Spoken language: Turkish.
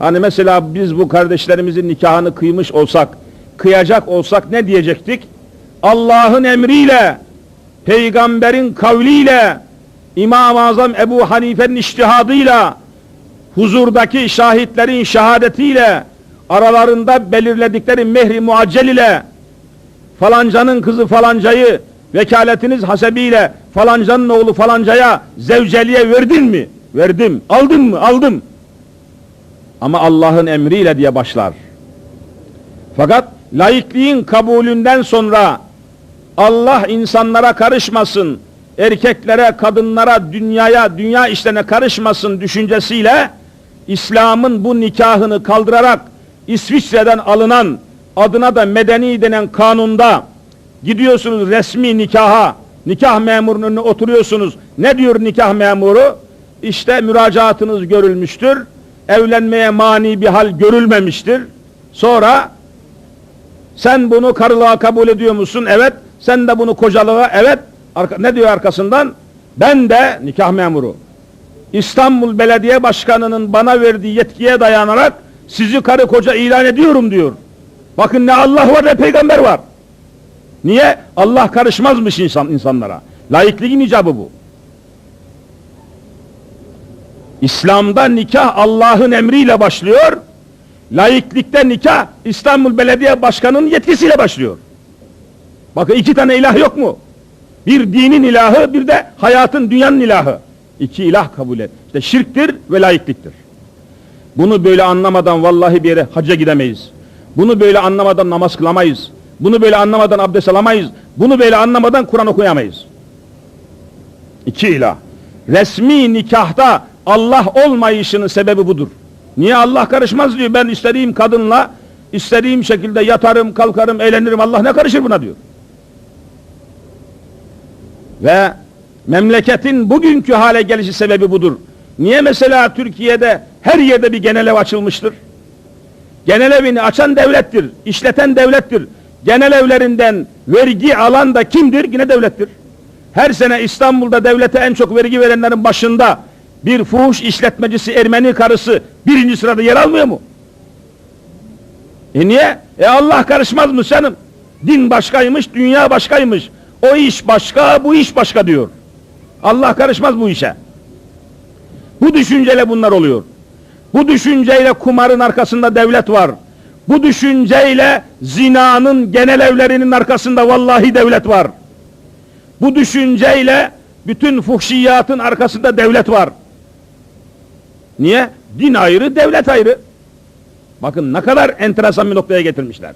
Hani mesela biz bu kardeşlerimizin nikahını kıymış olsak, kıyacak olsak ne diyecektik? Allah'ın emriyle, peygamberin kavliyle, İmam-ı Azam Ebu Hanife'nin iştihadıyla, huzurdaki şahitlerin şehadetiyle, aralarında belirledikleri mehri muaccel ile, falancanın kızı falancayı vekaletiniz hasebiyle falancanın oğlu falancaya zevceliğe verdin mi? Verdim. Aldın mı? Aldım. Ama Allah'ın emriyle diye başlar. Fakat laikliğin kabulünden sonra Allah insanlara karışmasın, erkeklere, kadınlara, dünyaya, dünya işlerine karışmasın düşüncesiyle İslam'ın bu nikahını kaldırarak İsviçre'den alınan adına da medeni denen kanunda gidiyorsunuz resmi nikaha, nikah memurunun oturuyorsunuz. Ne diyor nikah memuru? İşte müracaatınız görülmüştür. Evlenmeye mani bir hal görülmemiştir. Sonra sen bunu karılığa kabul ediyor musun? Evet. Sen de bunu kocalığa evet. Arka, ne diyor arkasından? Ben de nikah memuru. İstanbul Belediye Başkanı'nın bana verdiği yetkiye dayanarak sizi karı koca ilan ediyorum diyor. Bakın ne Allah var ne peygamber var. Niye? Allah karışmazmış insan insanlara. Laikliğin icabı bu. İslam'da nikah Allah'ın emriyle başlıyor. Laiklikte nikah İstanbul Belediye Başkanı'nın yetkisiyle başlıyor. Bakın iki tane ilah yok mu? Bir dinin ilahı bir de hayatın dünyanın ilahı. İki ilah kabul et. İşte şirktir ve laikliktir. Bunu böyle anlamadan vallahi bir yere hacca gidemeyiz. Bunu böyle anlamadan namaz kılamayız. Bunu böyle anlamadan abdest alamayız. Bunu böyle anlamadan Kur'an okuyamayız. İki ilah. Resmi nikahta Allah olmayışının sebebi budur. Niye Allah karışmaz diyor. Ben istediğim kadınla istediğim şekilde yatarım, kalkarım, eğlenirim. Allah ne karışır buna diyor. Ve memleketin bugünkü hale gelişi sebebi budur. Niye mesela Türkiye'de her yerde bir genel ev açılmıştır? Genel evini açan devlettir, işleten devlettir. Genel evlerinden vergi alan da kimdir? Yine devlettir. Her sene İstanbul'da devlete en çok vergi verenlerin başında bir fuhuş işletmecisi Ermeni karısı birinci sırada yer almıyor mu? E niye? E Allah karışmaz mı canım? Din başkaymış, dünya başkaymış. O iş başka, bu iş başka diyor. Allah karışmaz bu işe. Bu düşünceyle bunlar oluyor. Bu düşünceyle kumarın arkasında devlet var. Bu düşünceyle zinanın genel evlerinin arkasında vallahi devlet var. Bu düşünceyle bütün fuhşiyatın arkasında devlet var. Niye? Din ayrı, devlet ayrı. Bakın ne kadar enteresan bir noktaya getirmişler.